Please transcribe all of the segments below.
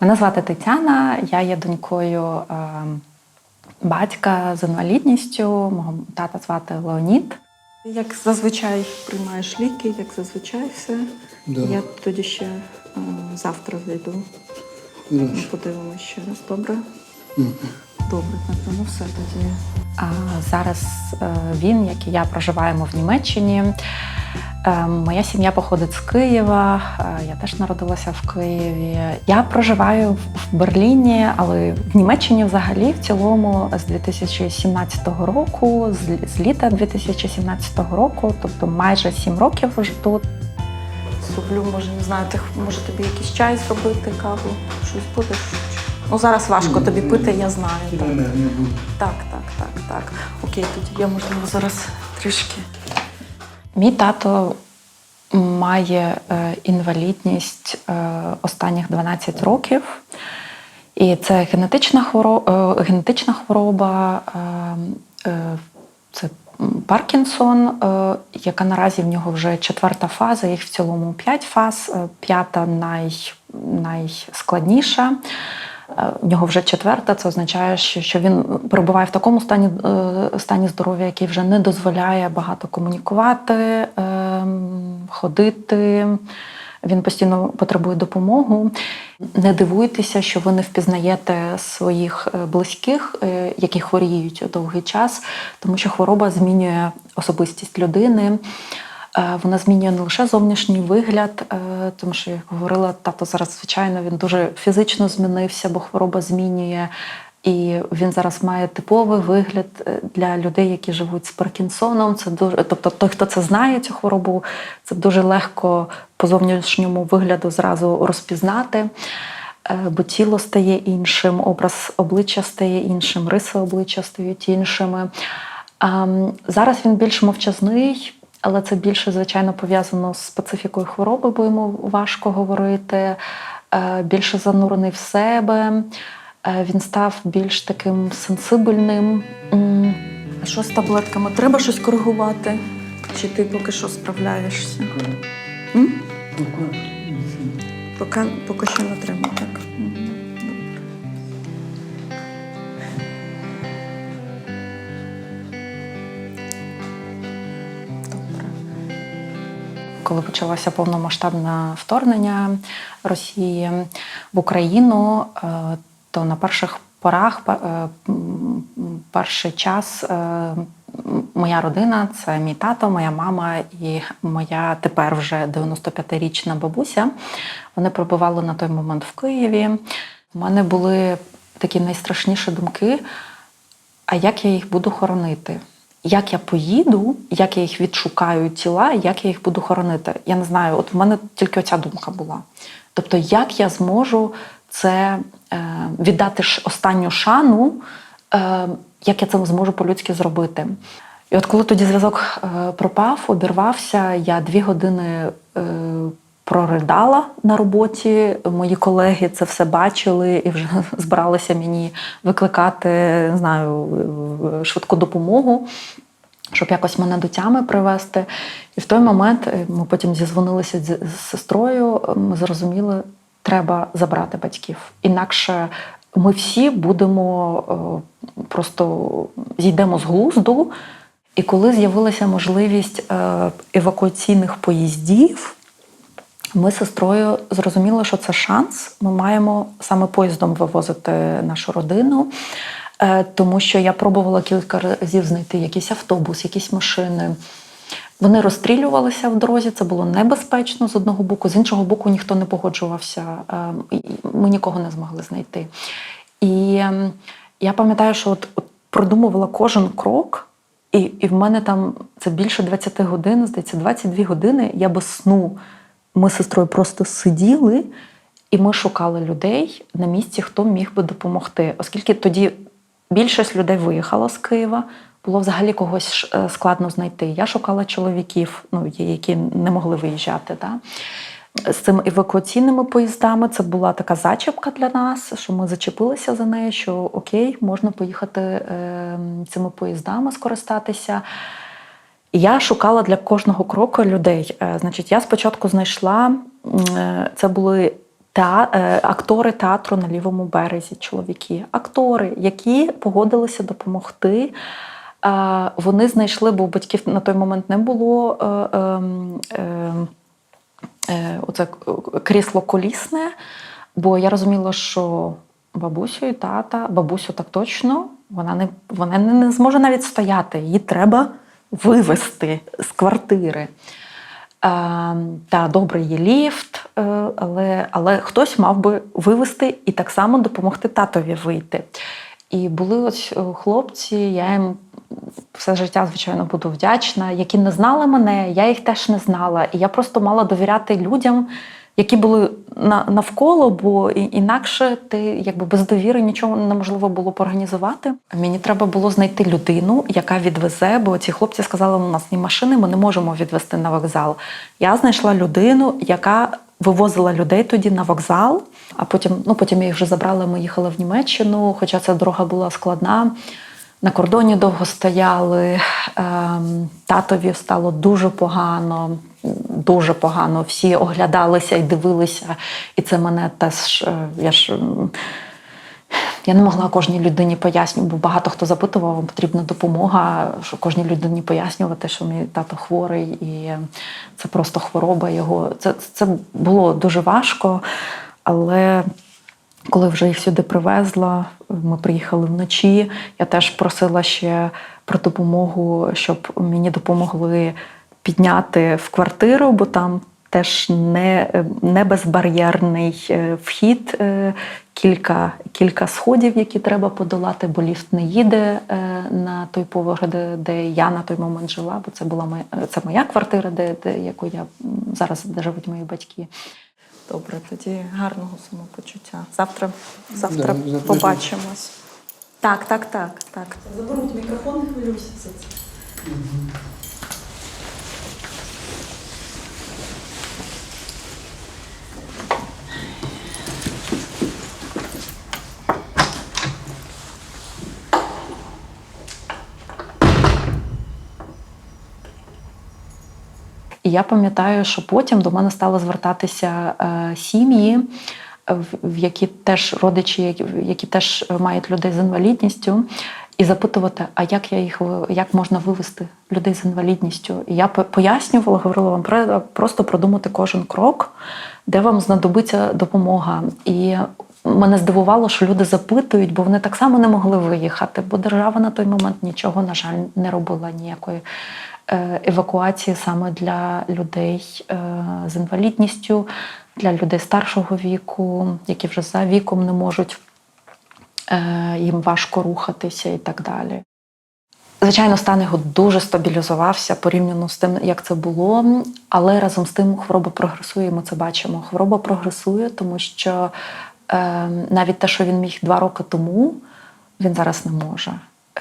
Мене звати Тетяна, я є донькою е, батька з інвалідністю. Мого тата звати Леонід. Як зазвичай приймаєш ліки, як зазвичай все. Да. Я тоді ще е, завтра зайду. Подивимося ще раз. Добре? Мгм. Добре, напевно, все тоді. А зараз е, він, як і я, проживаємо в Німеччині. Е, Моя сім'я походить з Києва. е, Я теж народилася в Києві. Я проживаю в- Берліні, але в Німеччині взагалі в цілому з 2017 року, з- літа 2017 року, тобто майже сім років вже тут. Люблю, може, не знаю, ти може тобі якийсь чай зробити, каву, щось будеш. Ну зараз важко тобі пити, я знаю. Так, так, так, так. так. Окей, тоді я можливо зараз трішки. Мій тато має е, інвалідність е, останніх 12 років. І це генетична хвороба, генетична хвороба, е, е, це Паркінсон, е, яка наразі в нього вже четверта фаза, їх в цілому п'ять фаз, е, п'ята най, найскладніша. Е, В нього вже четверта, це означає, що, він перебуває в такому стані, е, стані здоров'я, який вже не дозволяє багато комунікувати, е, ходити. Він постійно потребує допомогу. Не дивуйтеся, що ви не впізнаєте своїх е, близьких, е, які хворіють довгий час, тому що хвороба змінює особистість людини. Е, Вона змінює не лише зовнішній вигляд, е, тому що, як говорила тато, зараз, звичайно, він дуже фізично змінився, бо хвороба змінює. І він зараз має типовий вигляд е, для людей, які живуть з Паркінсоном. Це дуже, тобто, той, хто це знає, цю хворобу, це дуже легко по зовнішньому вигляду зразу розпізнати. Бо тіло стає іншим, образ обличчя стає іншим, риси обличчя стають іншими. Зараз він більш мовчазний, але це більше, звичайно, пов'язано з специфікою хвороби, бо йому важко говорити, е, більше занурений в себе. Е, Він став більш таким сенсибельним. А що з таблетками? Треба щось коригувати? Чи ти поки що справляєшся? Поки, поки що не треба, так? Коли почалося повномасштабне вторгнення Росії в Україну, е, то на перших порах, е, перший час е, моя родина це мій тато, моя мама і моя тепер вже 95-річна бабуся. Вони пробували на той момент в Києві. У мене були такі найстрашніші думки. А як я їх буду хоронити? Як я поїду, як я їх відшукаю тіла, як я їх буду хоронити? Я не знаю, от в мене тільки оця думка була. Тобто, як я зможу це е, віддати останню шану, е, як я це зможу по-людськи зробити? І от коли тоді зв'язок е, пропав, обірвався, я дві години е, проридала на роботі. Мої колеги це все бачили і вже збиралися мені викликати не знаю, швидку допомогу. Щоб якось мене до тями привести. І в той момент е, ми потім зізвонилися з сестрою. Ми зрозуміли, треба забрати батьків. Інакше ми всі будемо е, просто зійдемо з глузду. І коли з'явилася можливість е, евакуаційних поїздів, ми з сестрою зрозуміли, що це шанс. Ми маємо саме поїздом вивозити нашу родину, Е, тому що я пробувала кілька разів знайти якийсь автобус, якісь машини. Вони розстрілювалися в дорозі, це було небезпечно з одного боку, з іншого боку, ніхто не погоджувався. е, Ми нікого не змогли знайти. І я пам'ятаю, що от, от продумувала кожен крок, і, і в мене там це більше 20 годин, здається, 22 години. Я без сну. Ми з сестрою просто сиділи, і ми шукали людей на місці, хто міг би допомогти. Оскільки тоді більшість людей виїхала з Києва, було взагалі когось е, складно знайти. Я шукала чоловіків, ну, які не могли виїжджати. Да? З цими евакуаційними поїздами це була така зачіпка для нас, що ми зачепилися за нею, що окей, можна поїхати е, цими поїздами, скористатися. Я шукала для кожного кроку людей. Е, Значить, я спочатку знайшла е, це були Та е, актори театру на лівому березі, чоловіки, актори, які погодилися допомогти. Вони знайшли, бо батьків на той момент не було ем, ем, оце крісло колісне, бо я розуміла, що бабусю і тата, бабусю так точно, вона не, вона не, зможе навіть стояти. Її треба вивезти з квартири. Е, та добре є ліфт, е, але, але хтось мав би вивезти і так само допомогти татові вийти. І були ось е, хлопці, я їм все життя, звичайно, буду вдячна, які не знали мене, я їх теж не знала. І я просто мала довіряти людям, які були навколо, бо інакше ти якби без довіри нічого неможливо було б організувати. Мені треба було знайти людину, яка відвезе, бо ці хлопці сказали, у нас ні машини, ми не можемо відвести на вокзал. Я знайшла людину, яка вивозила людей тоді на вокзал, а потім, ну потім їх вже забрала, ми їхали в Німеччину, хоча ця дорога була складна. На кордоні довго стояли, ем, татові стало дуже погано, дуже погано. Всі оглядалися і дивилися. І це мене теж. е, Я ж я не могла кожній людині пояснювати, бо багато хто запитував, вам потрібна допомога, що кожній людині пояснювати, що мій тато хворий, і це просто хвороба його. Це, це було дуже важко, але коли вже їх сюди привезла, ми приїхали вночі. Я теж просила ще про допомогу, щоб мені допомогли підняти в квартиру, бо там теж не, не безбар'єрний е, вхід, е, кілька, кілька сходів, які треба подолати, бо ліфт не їде е, на той поверх, де, де я на той момент жила, бо це була моя, це моя квартира, де, де яку я зараз де живуть мої батьки. Добре, тоді гарного самопочуття. Завтра, завтра Да, побачимось. Так, так, так, так. Заберуть мікрофон, хвилюйся за це. І я пам'ятаю, що потім до мене стали звертатися е, сім'ї, в- які теж родичі, які, теж мають людей з інвалідністю, і запитувати, а як я їх як можна вивести людей з інвалідністю? І я пояснювала, говорила вам про просто продумати кожен крок, де вам знадобиться допомога. І мене здивувало, що люди запитують, бо вони так само не могли виїхати, бо держава на той момент нічого, на жаль, не робила ніякої евакуації саме для людей е, з інвалідністю, для людей старшого віку, які вже за віком не можуть, е, їм важко рухатися і так далі. Звичайно, стан його дуже стабілізувався порівняно з тим, як це було, але разом з тим хвороба прогресує, і ми це бачимо. Хвороба прогресує, тому що е, навіть те, що він міг два роки тому, він зараз не може.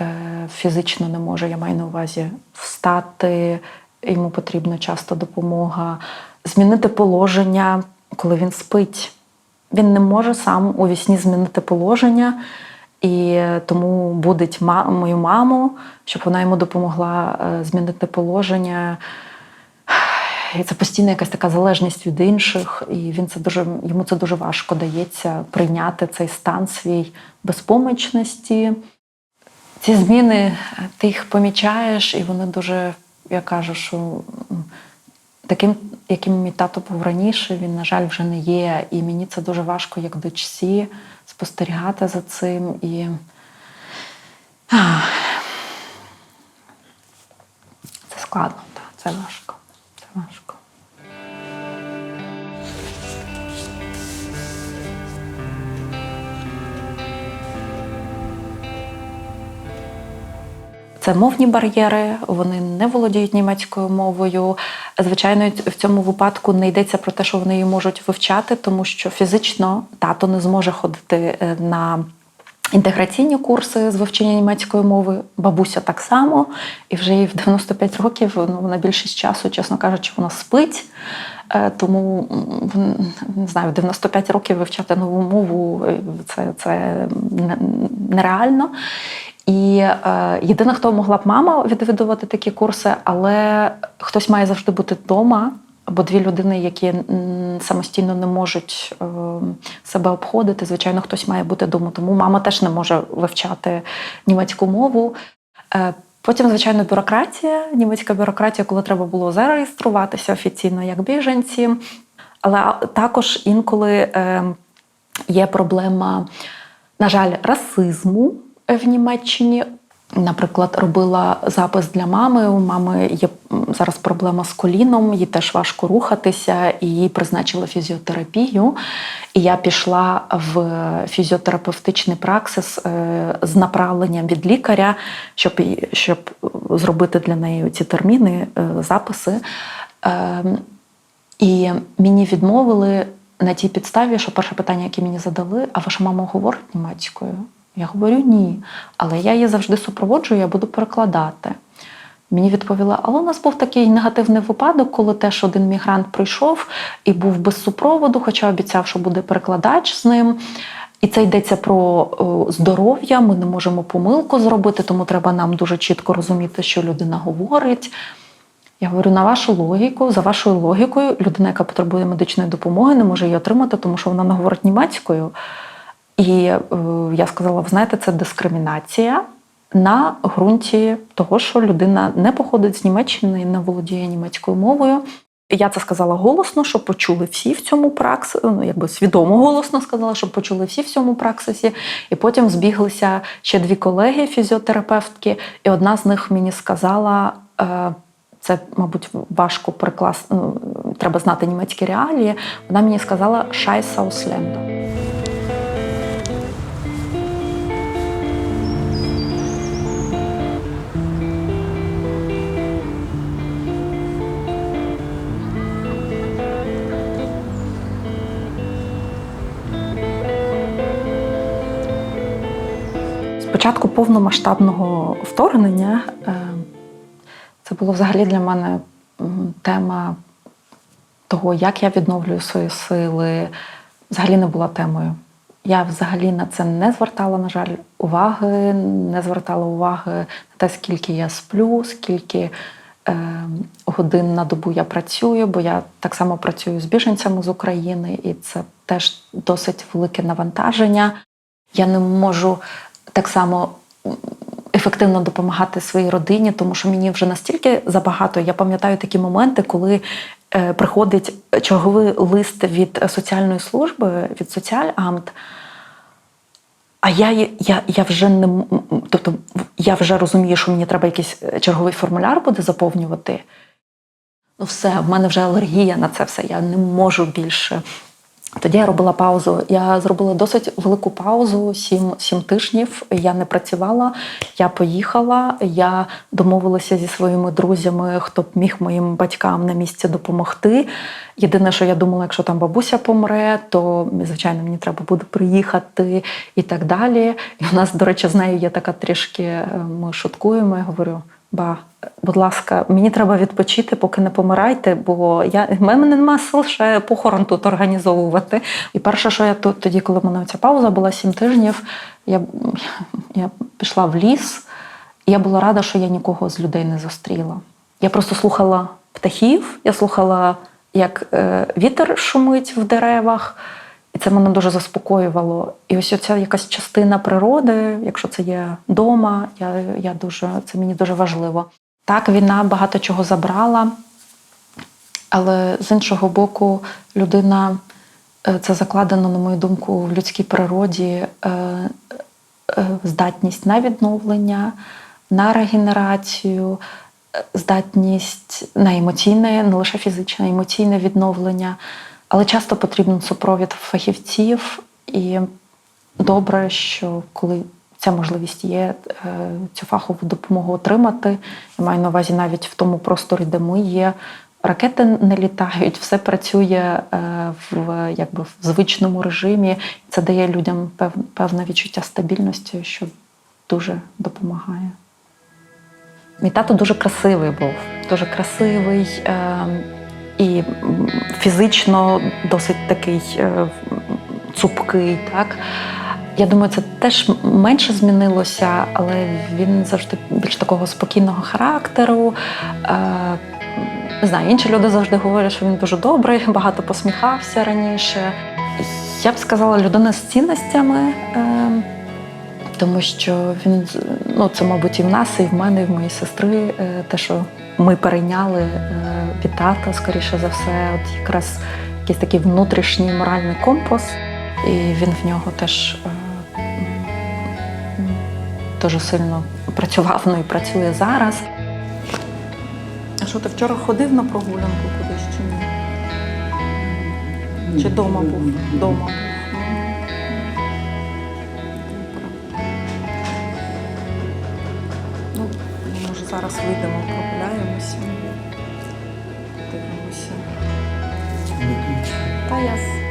Е, фізично не може, я маю на увазі встати, йому потрібна часто допомога, змінити положення, коли він спить. Він не може сам у вісні змінити положення, і тому будить мою маму, щоб вона йому допомогла е, змінити положення. І це постійна якась така залежність від інших, і він це дуже йому це дуже важко дається прийняти цей стан свій безпомічності. Ці зміни е, ти їх помічаєш, і вони дуже, я кажу, що таким, яким мій тато був раніше, він, на жаль, вже не є. І мені це дуже важко, як дочці, спостерігати за цим. І це складно, так, це важко. Це мовні бар'єри, вони не володіють німецькою мовою. Звичайно, в цьому випадку не йдеться про те, що вони її можуть вивчати, тому що фізично тато не зможе ходити е, на інтеграційні курси з вивчення німецької мови. Бабуся так само, і вже їй в 95 років ну, вона більшість часу, чесно кажучи, вона спить. Е, Тому не знаю, в 95 років вивчати нову мову е, це, це нереально. І е, єдине, хто могла б мама відвідувати такі курси, але хтось має завжди бути вдома, або дві людини, які самостійно не можуть е, себе обходити. Звичайно, хтось має бути вдома, тому мама теж не може вивчати німецьку мову. Е, Потім, звичайно, бюрократія, німецька бюрократія, коли треба було зареєструватися офіційно як біженці. Але також інколи е, є проблема, на жаль, расизму в Німеччині. Наприклад, робила запис для мами. У мами є зараз проблема з коліном, їй теж важко рухатися, і їй призначили фізіотерапію. І я пішла в фізіотерапевтичний праксис е, з направленням від лікаря, щоб, щоб зробити для неї ці терміни, е, записи. Ем, і мені відмовили на тій підставі, що перше питання, яке мені задали, а ваша мама говорить німецькою? Я говорю ні. Але я її завжди супроводжую, я буду перекладати. Мені відповіла, але у нас був такий негативний випадок, коли теж один мігрант прийшов і був без супроводу, хоча обіцяв, що буде перекладач з ним. І це йдеться про здоров'я. Ми не можемо помилку зробити, тому треба нам дуже чітко розуміти, що людина говорить. Я говорю, на вашу логіку, за вашою логікою, людина, яка потребує медичної допомоги, не може її отримати, тому що вона не говорить німецькою. І е, я сказала: ви знаєте, це дискримінація на ґрунті того, що людина не походить з Німеччини і не володіє німецькою мовою. Я це сказала голосно, щоб почули всі в цьому праксисі, ну якби свідомо голосно сказала, щоб почули всі в цьому праксисі. І потім збіглися ще дві колеги, фізіотерапевтки, і одна з них мені сказала. е, Це, мабуть, важко перекласти, ну, треба знати німецькі реалії. Вона мені сказала «Scheiß Ausländer». Спочатку повномасштабного вторгнення е, це було взагалі для мене тема того, як я відновлюю свої сили, взагалі не була темою. Я взагалі на це не звертала, на жаль, уваги, не звертала уваги на те, скільки я сплю, скільки е, годин на добу я працюю, бо я так само працюю з біженцями з України, і це теж досить велике навантаження. Я не можу так само ефективно допомагати своїй родині, тому що мені вже настільки забагато. Я пам'ятаю такі моменти, коли е, приходить черговий лист від соціальної служби, від соціальамт. А я, я, я вже не тобто я вже розумію, що мені треба якийсь е, черговий формуляр буде заповнювати. Ну, все, в мене вже алергія на це все. Я не можу більше. Тоді я робила паузу. Я зробила досить велику паузу, сім, сім тижнів. Я не працювала, я поїхала. Я домовилася зі своїми друзями, хто б міг моїм батькам на місці допомогти. Єдине, що я думала, якщо там бабуся помре, то звичайно мені треба буде приїхати і так далі. І у нас, до речі, з нею є така трішки. е, Ми шуткуємо. Я говорю. Ба, будь ласка, мені треба відпочити, поки не помирайте, бо я в мене немає сил ще похорон тут організовувати. І перше, що я тут тоді, коли в мене ця пауза була сім тижнів, я, я пішла в ліс, і я була рада, що я нікого з людей не зустріла. Я просто слухала птахів, я слухала, як е, вітер шумить в деревах. І це мене дуже заспокоювало. І ось оця якась частина природи, якщо це є вдома, я, я дуже, це мені дуже важливо. Так, війна багато чого забрала, але з іншого боку, людина е, це закладено, на мою думку, в людській природі е, е, здатність на відновлення, на регенерацію, здатність на емоційне, не лише фізичне, емоційне відновлення. Але часто потрібен супровід фахівців, і добре, що коли ця можливість є, е, цю фахову допомогу отримати. Я маю на увазі навіть в тому просторі, де ми є. Ракети не літають, все працює е, в якби в звичному режимі. Це дає людям певне відчуття стабільності, що дуже допомагає. Мій тато дуже красивий був, дуже красивий е, і фізично досить такий е, цупкий. Так? Я думаю, це теж менше змінилося, але він завжди більш такого спокійного характеру. Е, Не знаю, інші люди завжди говорять, що він дуже добрий, багато посміхався раніше. Я б сказала, людина з цінностями, е, тому що він ну, це, мабуть, і в нас, і в мене, і в моїй сестри, те, що ми перейняли е, від тата, скоріше за все, от якраз якийсь такий внутрішній моральний компас, і він в нього теж е, дуже сильно працював, ну і працює зараз. А що ти вчора ходив на прогулянку кудись чи ні? Чи вдома був? Дома був. Ну, може, зараз вийдемо, Yes.